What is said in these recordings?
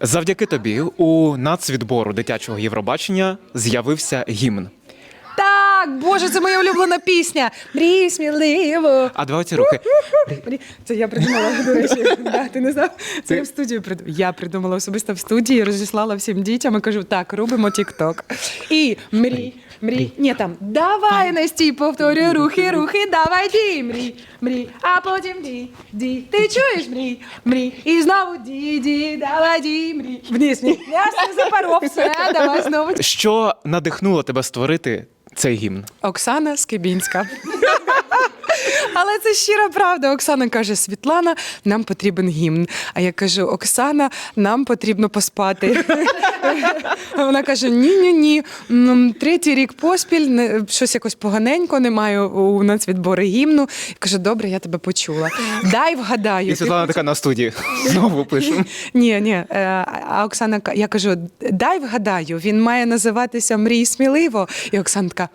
Завдяки тобі у нацвідбору дитячого Євробачення з'явився гімн. Так, боже, це моя улюблена пісня. Мрій сміливо. А давай ці руки. Це я придумала, до речі. Да, ти не знав? Це я в студію придумала. Я придумала особисто в студії, розіслала всім дітям і кажу: так, робимо тік-ток. І мрій, мрій. Ні, там давай Насті, повторюй рухи, рухи, давай ді, мрій, мрій, а потім ді, ді. Ти чуєш мрій, мрій, і знову ді, ді, давай ді, мрій. Вниз, мрій. Я все запоров, все, давай знову. Що надихнуло тебе створити цей гімн? Оксана Скибінська. Але це щира правда. Оксана каже: Світлана, нам потрібен гімн. А я кажу: Оксана, нам потрібно поспати. Вона каже: Ні, ні, ні. Третій рік поспіль, щось якось поганенько, немає у нацвідбори гімну. Я кажу, добре, я тебе почула. Дай вгадаю. І Світлана така на студії. Знову пишу. ні, ні. е, А Оксана, я кажу, дай вгадаю, він має називатися Мрій сміливо. І Оксана така.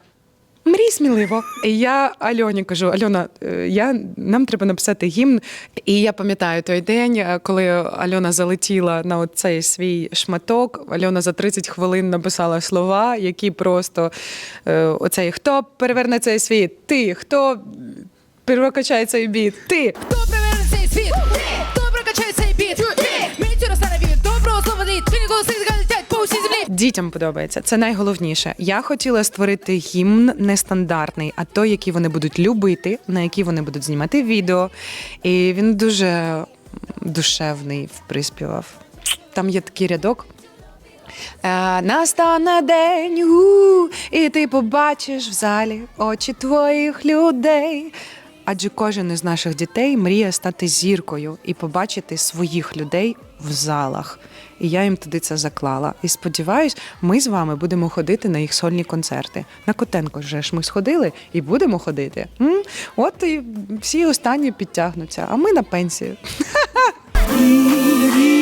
Мрій сміливо. Я Альоні кажу: Альона, е, я, нам треба написати гімн. І я пам'ятаю той день, е, коли Альона залетіла на цей свій шматок. Альона за 30 хвилин написала слова, які просто е, оцей хто переверне цей світ? Ти, хто перекачає цей біт? Ти. Хто приверне цей світ? Дітям подобається. Це найголовніше. Я хотіла створити гімн нестандартний, а той, який вони будуть любити, на який вони будуть знімати відео. І він дуже душевний в приспівах. Там є такий рядок. Е, Настане день, у, і ти побачиш в залі очі твоїх людей. Адже кожен із наших дітей мріє стати зіркою і побачити своїх людей в залах. І я їм туди це заклала. І сподіваюсь, ми з вами будемо ходити на їх сольні концерти. На Котенко вже ж ми сходили і будемо ходити. М? От і всі останні підтягнуться, а ми на пенсію.